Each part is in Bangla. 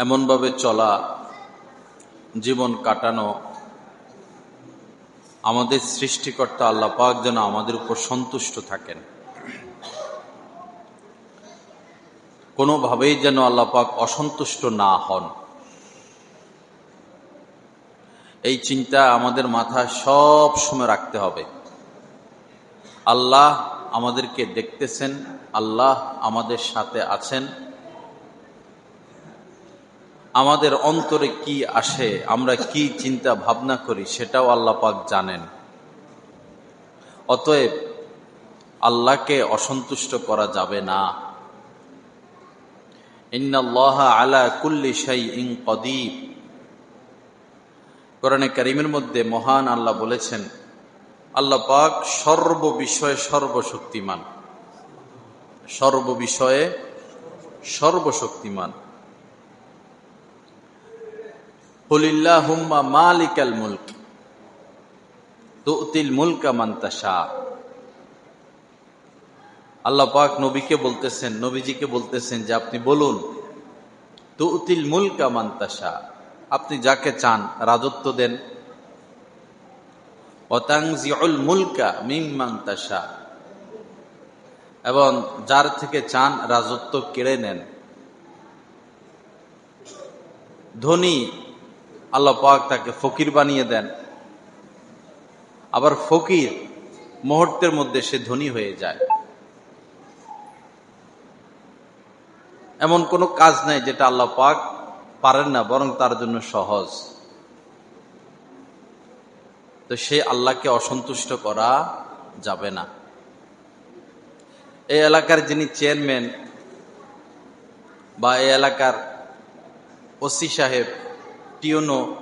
এমনভাবে চলা, জীবন কাটানো, আমাদের সৃষ্টিকর্তা আল্লাহ পাক যেন আমাদের উপর সন্তুষ্ট থাকেন। কোনোভাবেই যেন আল্লাহ পাক অসন্তুষ্ট না হন। এই চিন্তা আমাদের মাথায় সব সময় রাখতে হবে। আল্লাহ আমাদেরকে দেখতেছেন, আল্লাহ আমাদের সাথে আছেন। আমাদের অন্তরে কি আসে, আমরা কি চিন্তা ভাবনা করি, সেটাও আল্লাহ পাক জানেন। অতএব আল্লাহকে অসন্তুষ্ট করা যাবে না। ইন্নাল্লাহ আলা কুল্লি শাই ইং কদীব কোরআনে করিমের মধ্যে মহান আল্লাহ বলেছেন, আল্লাহ পাক সর্ব বিষয়ে সর্বশক্তিমান। সর্ব বিষয়ে সর্বশক্তিমান হুলিল্লাহুম্মা মালিকাল মুলক। তুতিল মুলকা মান্তাসা আল্লাহ পাক নবীকে বলতেছেন, নবীজিকে বলতেছেন যে আপনি বলুন, তুতিল মুলকা মান্তাসা আপনি যাকে চান রাজত্ব দেন। অতাংজিউল মুলকা মিম মিমান্তাসা এবং যার থেকে চান রাজত্ব কেড়ে নেন। ধনী আল্লাহ পাক তাকে ফকির বানিয়ে দেন। আবার ফকির মুহূর্তের মধ্যে সে ধনী হয়ে যায়। এমন কোনো কাজ নাই যেটা আল্লাহ পাক পারেন না, বরং তার জন্য সহজ। তো সে আল্লাহকে অসন্তুষ্ট করা যাবে না। এই এলাকার যিনি চেয়ারম্যান বা এই এলাকার ওসি সাহেব টিউনো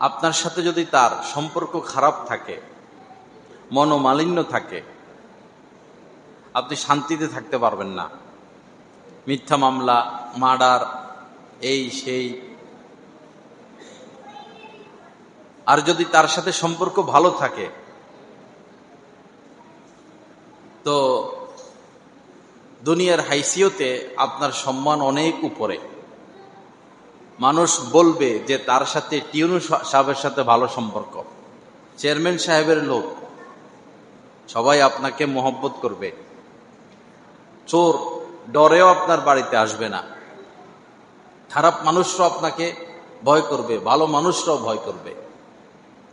আপনার সাথে যদি তার সম্পর্ক খারাপ থাকে, মনোমালিন্য থাকে, আপনি শান্তিতে থাকতে পারবেন না। মিথ্যা মামলা, মার্ডার, এই, সেই। আর যদি তার সাথে সম্পর্ক ভালো থাকে, তো দুনিয়ার হাইসিয়তে আপনার সম্মান অনেক উপরে। মানুষ বলবে যে তার সাথে টিউনু সাহেবের সাথে ভালো সম্পর্ক। চেয়ারম্যান সাহেবের লোক। সবাই আপনাকে মহব্বত করবে। চোর ডরেও আপনার বাড়িতে আসবে না। খারাপ মানুষরাও আপনাকে ভয় করবে, ভালো মানুষরাও ভয় করবে।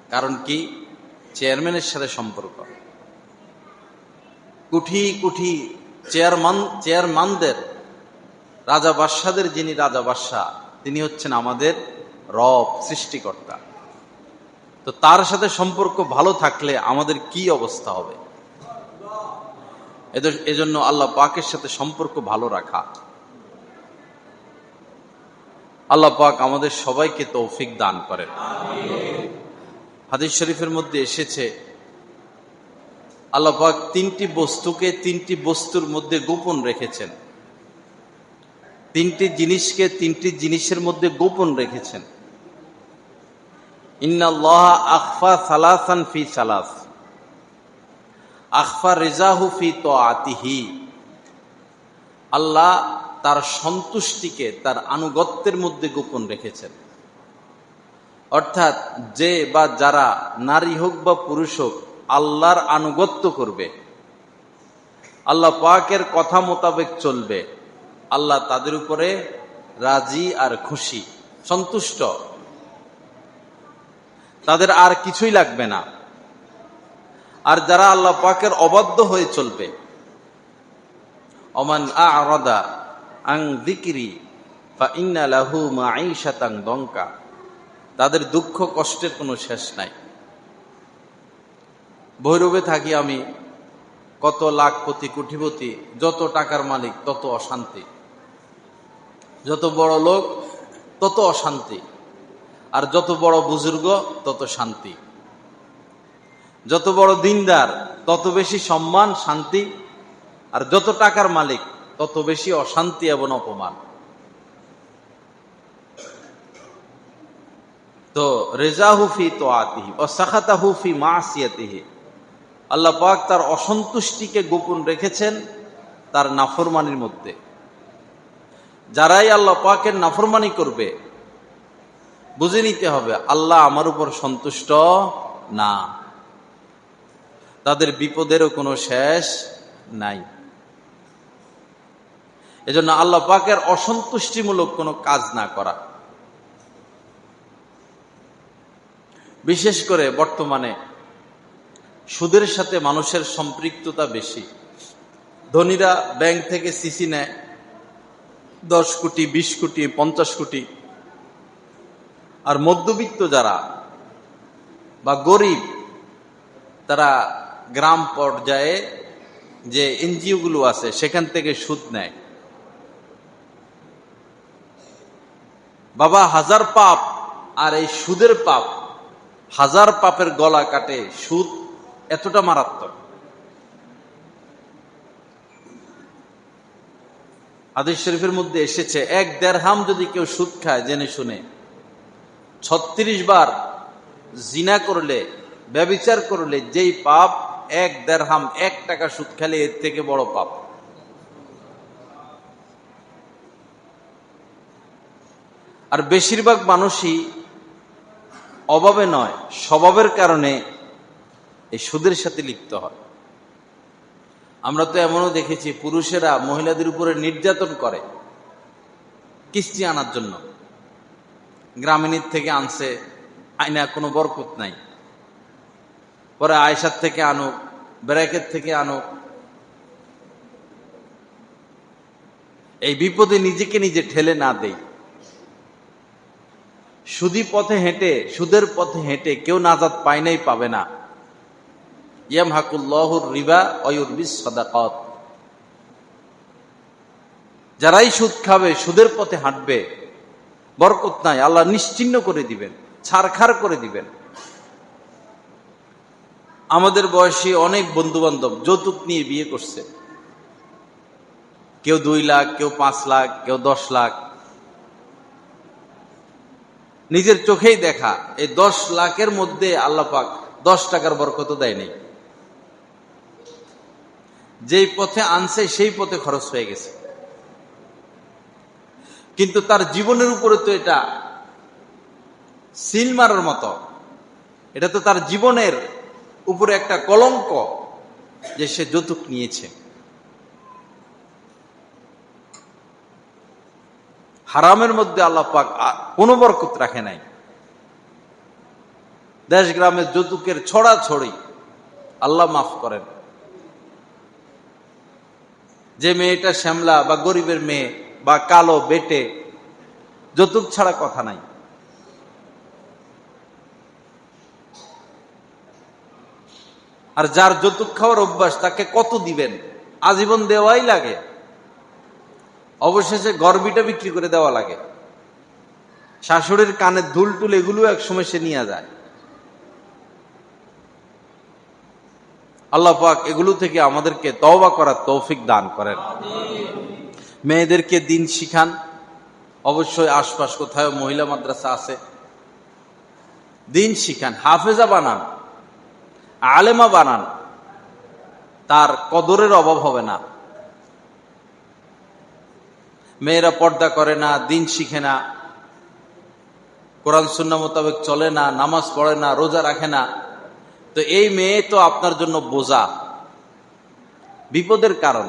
কারণ কি? চেয়ারম্যানের সাথে সম্পর্ক। কুঠি কুঠি চেয়ারম্যান চেয়ারম্যানদের রাজা বাদশাদের যিনি রাজা বাদশাহ তিনি হচ্ছেন আমাদের রব, সৃষ্টিকর্তা। তো তার সাথে সম্পর্ক ভালো থাকলে আমাদের কি অবস্থা হবে? এজন্য আল্লাহ পাকের সাথে সম্পর্ক ভালো রাখা। আল্লাহ পাক আমাদের সবাইকে তৌফিক দান করেন। হাদিস শরীফের মধ্যে এসেছে, আল্লাহ পাক তিনটি বস্তুকে তিনটি বস্তুর মধ্যে গোপন রেখেছেন। তিনটি জিনিসকে তিনটি জিনিসের মধ্যে গোপন রেখেছেন। ইন্নাল্লাহ আখফা ফি সালাস। আখফা রেজাহু ফি তো আতিহি আল্লাহ তার সন্তুষ্টিকে তার আনুগত্যের মধ্যে গোপন রেখেছেন। অর্থাৎ যে বা যারা নারী হোক বা পুরুষ হোক, আল্লাহর আনুগত্য করবে। আল্লাহ পাকের কথা মোতাবেক চলবে। আল্লাহ তাদের উপরে রাজি আর খুশি, সন্তুষ্ট। তাদের আর কিছুই লাগবে না। আর যারা আল্লাহ পাকের অবাধ্য হয়ে চলবে। অমান আরদা আং দিকিরি লাহু মা আইসাতাং দঙ্কা তাদের দুঃখ কষ্টের কোনো শেষ নাই। ভৈরবে থাকি আমি, কত লাখ কোটি কোটিপতি, যত টাকার মালিক, তত অশান্তি। যত বড় লোক, তত অশান্তি। আর যত বড় বুজুর্গ, তত শান্তি। যত বড় দিনদার, তত বেশি সম্মান, শান্তি। আর যত টাকার মালিক, তত বেশি অশান্তি এবং অপমান। তো রেজাহুফি তো আতিহি ও সাখাতাহুফি মা আসিয়াতিহি আল্লাহ পাক তার অসন্তুষ্টিকে গোপন রেখেছেন তার নাফরমানির মধ্যে। যারাই আল্লাহ পাকের নাফরমানি করবে, বুঝে নিতে হবে আল্লাহ আমার উপর সন্তুষ্ট না। তাদের বিপদেরও কোনো শেষ নাই। এজন্য আল্লাহ পাকের অসন্তুষ্টিমূলক কোনো কাজ না করা। বিশেষ করে বর্তমানে সুদের সাথে মানুষের সম্পৃক্ততা বেশি। ধনীরা ব্যাংক থেকে সিসি নেয়। দশ কোটি, বিশ কোটি, পঞ্চাশ কোটি। আর মধ্যবিত্ত যারা বা গরিব, তারা গ্রাম পর্যায়ে যে এনজিওগুলো আছে, সেখান থেকে সুদ নেয়। বাবা, হাজার পাপ আর এই সুদের পাপ, হাজার পাপের গলা কাটে, সুদ এতটা মারাত্মক। আদিস শরীফের মধ্যে এসেছে, এক দেড় হাম যদি কেউ সুদ খায়, জেনে শুনে। ছত্রিশ বার জিনা করলে, ব্যবিচার করলে, যেই পাপ, এক দেড় হাম এক টাকা সুদ খেলে এর থেকে বড় পাপ। আর বেশিরভাগ মানুষই অভাবে নয়, স্বভাবের কারণে এই সুদের সাথে লিপ্ত হয়। আমরা তো এমনও দেখেছি পুরুষেরা মহিলাদের উপরে নির্যাতন করে কিস্তি আনার জন্য। গ্রামীণীর থেকে আনছে আইনা কোনো বরকত নাই। পরে আয়সার থেকে আনুক ব্র্যাকের থেকে আনুক। এই বিপদে নিজেকে নিজে ঠেলে না দেই। সুদি পথে হেঁটে, সুদের পথে হেঁটে কেউ নাজাদ পায় নাই, পাবে না। যারাই সুদ খাবে, সুদের পথে হাঁটবে, বরকত নাই, আল্লাহ নিশ্চিন্ন করে দিবেন ছাড়খার করে দিবেন। আমাদের বয়সী অনেক বন্ধু বান্ধব যৌতুক নিয়ে বিয়ে করছে। কেউ দুই লাখ, কেউ পাঁচ লাখ, কেউ দশ লাখ। নিজের চোখেই দেখা, এই দশ লাখের মধ্যে আল্লাপাক দশ টাকার বরকত দেয় নেই যেই পথে আনছে, সেই পথে খরচ হয়ে গেছে। কিন্তু তার জীবনের উপরে তো এটা সিল মারার মতো। এটা তো তার জীবনের উপরে একটা কলঙ্ক যে সে যৌতুক নিয়েছে। হারামের মধ্যে আল্লাহ পাক কোনো বরকত রাখে নাই। দেশ গ্রামের যৌতুকের ছড়া ছড়ি আল্লাহ মাফ করেন। যে মেয়েটা শ্যামলা বা গরিবের মেয়ে বা কালো বেটে, যৌতুক ছাড়া কথা নাই। আর যার যৌতুক খাওয়ার অভ্যাস, তাকে কত দিবেন? আজীবন দেওয়াই লাগে। অবশেষে গর্বিটা বিক্রি করে দেওয়া লাগে। শাশুড়ির কানের ধুল টুল এগুলো একসময় সে নিয়ে যায়। আল্লাহ পাক এগুলো থেকে আমাদেরকে তওবা করার তৌফিক দান করেন। মেয়েদেরকে দিন শিখান। অবশ্যই আশপাশ কোথায় মহিলা মাদ্রাসা আছে। দিন শিখান, হাফেজা বানান, আলেমা বানান। তার কদরের অভাব হবে না। মেয়েরা পর্দা করে না, দিন শিখে না। কোরআন সুন্না মোতাবেক চলে না, নামাজ পড়ে না, রোজা রাখে না। তো এই মেয়ে তো আপনার জন্য বোঝা। বিপদের কারণ।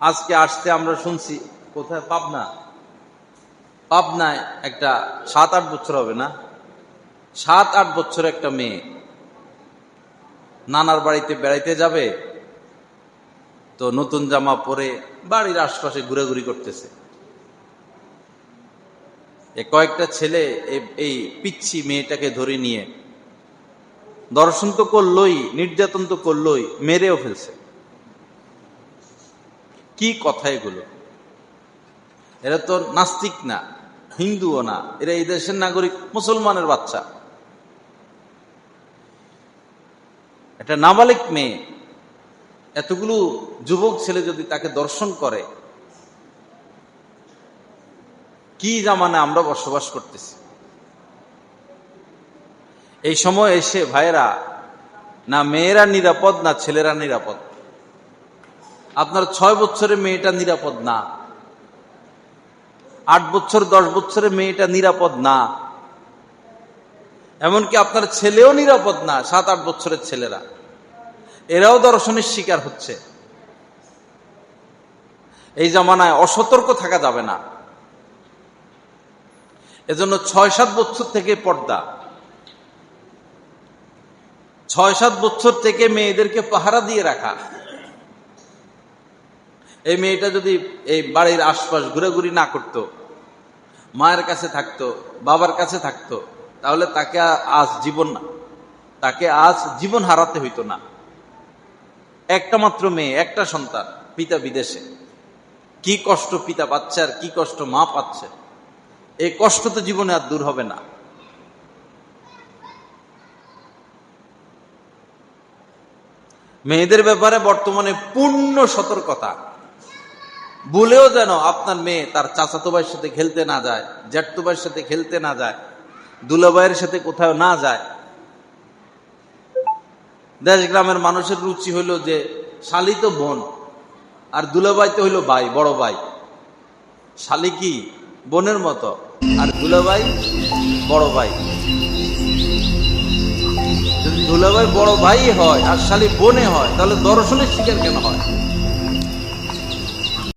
আজকে আসতে আমরা শুনছি, কোথায়? পাবনা। পাবনায় একটা সাত আট বছর হবে না? সাত আট বছর একটা মেয়ে। নানার বাড়িতে বেড়াইতে যাবে, তো নতুন জামা পরে বাড়ির আশপাশে ঘুরাঘুরি করতেছে। কয়েকটা ছেলে এই পিচ্ছি মেয়েটাকে ধরে নিয়ে দর্শন তো করলই, নির্যাতন তো করলই, মেরেও ফেলছে। কি কথা এগুলো? এরা তো নাস্তিক না, হিন্দুও না, এরা এই দেশের নাগরিক, মুসলমানের বাচ্চা। একটা নাবালিক মেয়ে, এতগুলো যুবক ছেলে যদি তাকে দর্শন করে, কি জামানে আমরা বসবাস করতেছি? এই সময় এসে ভাইয়েরা, না মেয়েরা নিরাপদ, না ছেলেরা নিরাপদ? আপনার ছয় বছরের মেয়েটা নিরাপদ না? আট বছর, দশ বছরের মেয়েটা নিরাপদ না? এমনকি আপনার ছেলেও নিরাপদ না, সাত, আট বছরের ছেলেরা। এরাও দর্শনের শিকার হচ্ছে। এই জামানায় অসতর্ক থাকা যাবে না। এজন্য ছয়, সাত বছর থেকে পর্দা। ছয় সাত বছর থেকে মেয়েদেরকে পাহারা দিয়ে রাখা। এই মেয়েটা যদি এই বাড়ির আশপাশ ঘুরাঘুরি না করত, মায়ের কাছে থাকতো, বাবার কাছে থাকতো, তাহলে তাকে আজ জীবন না, তাকে আজ জীবন হারাতে হইতো না। একটা মাত্র মেয়ে, একটা সন্তান, পিতা বিদেশে। কি কষ্ট পিতা পাচ্ছে আর কি কষ্ট মা পাচ্ছে? এই কষ্ট তো জীবনে আর দূর হবে না। মেয়েদের ব্যাপারে বর্তমানে পূর্ণ সতর্কতা। বলেও যেন আপনার মেয়ে তার চাচাতো ভাইয়ের সাথে খেলতে না যায়, জ্যাঠতো ভাইয়ের সাথে খেলতে না যায়, দুলাভাইয়ের সাথে কোথাও না যায়। দেশ গ্রামের মানুষের রুচি হইল যে শালি তো বোন আর দুলাভাই তো হইল ভাই, বড় ভাই। শালি কি? বোনের মতো। আর দুলাভাই বড় ভাই। দুলাভাই বড় ভাই হয় আর শালি বোনে হয় তাহলে দর্শনের শিকার কেন হয়?